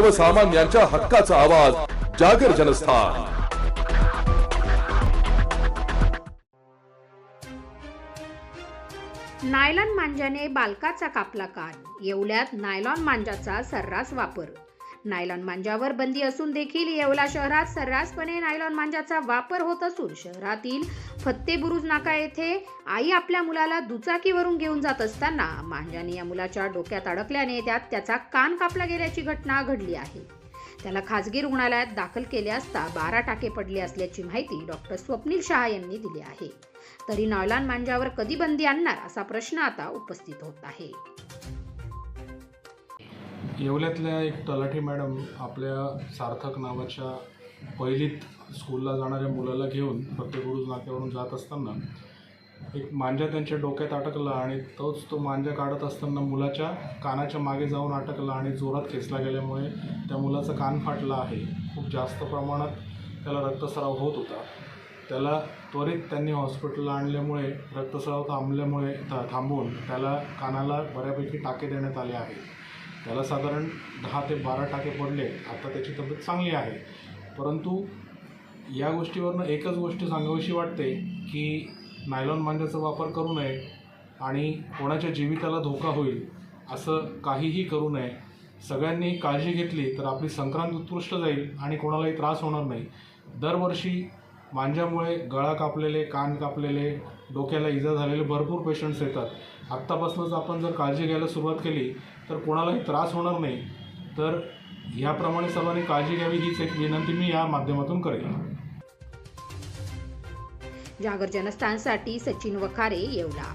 सर्वसामान्यांच्या हक्काचा आवाज जागर जनस्थान. नायलॉन मांजाने बालकाचा कापला कान. येवल्यात नायलॉन मांजाचा सर्रास वापर. नायलॉन मांजावर बंदी असून देखील येवला शहरात सर्रासपणे नायलॉन मांजाचा वापर होत असून शहरातील फत्ते बुरुज नाका येथे आई आपल्या मुलाला दुचाकीवरून घेऊन जात असताना मांजाने या मुलाच्या डोक्यात अडकल्याने त्यात त्याचा कान कापला गेल्याची घटना घडली आहे. त्याला खासगी रुग्णालयात दाखल केले असता बारा टाके पडले असल्याची माहिती डॉक्टर स्वप्नील शहा यांनी दिली आहे. तरी नायलॉन मांजावर कधी बंदी आणणार असा प्रश्न आता उपस्थित होत आहे. येवल्यातल्या एक तलाठी मॅडम आपल्या सार्थक नावाच्या पहिलीत स्कूलला जाणाऱ्या मुलाला घेऊन फतेगुरुज नाक्यावरून जात असताना एक मांजा त्यांच्या डोक्यात अटकला आणि तोच तो मांजा काढत असताना मुलाच्या कानाच्या मागे जाऊन अटकला आणि जोरात खेचला गेल्यामुळे त्या मुलाचा कान फाटला आहे. खूप जास्त प्रमाणात त्याला रक्तस्राव होत होता. त्याला त्वरित त्यांनी हॉस्पिटलला आणल्यामुळे रक्तस्राव थांबल्यामुळे था थांबवून त्याला कानाला बऱ्यापैकी टाके देण्यात आले आहे. त्याला साधारण दहा ते बारा टाके पडले. आता त्याची तब्येत चांगली आहे. परंतु या गोष्टीवरनं एकच गोष्ट सांगावीशी वाटते की नायलॉन मांजाचा वापर करू नये आणि कोणाच्या जीविताला धोका होईल असं काहीही करू नये. सगळ्यांनी काळजी घेतली तर आपली संक्रांत उत्कृष्ट जाईल आणि कोणालाही त्रास होणार नाही. दरवर्षी मांज्यामुळे गळा कापलेले कान कापलेले डोक्याला इजा झालेले भरपूर पेशंट्स येतात. आत्तापासूनच आपण जर काळजी घ्यायला सुरुवात केली तर कोणालाही त्रास होणार नाही. तर ह्याप्रमाणे सर्वांनी काळजी घ्यावी हीच एक विनंती मी या माध्यमातून करेन. जागर जनस्थानसाठी सचिन वखारे येवला.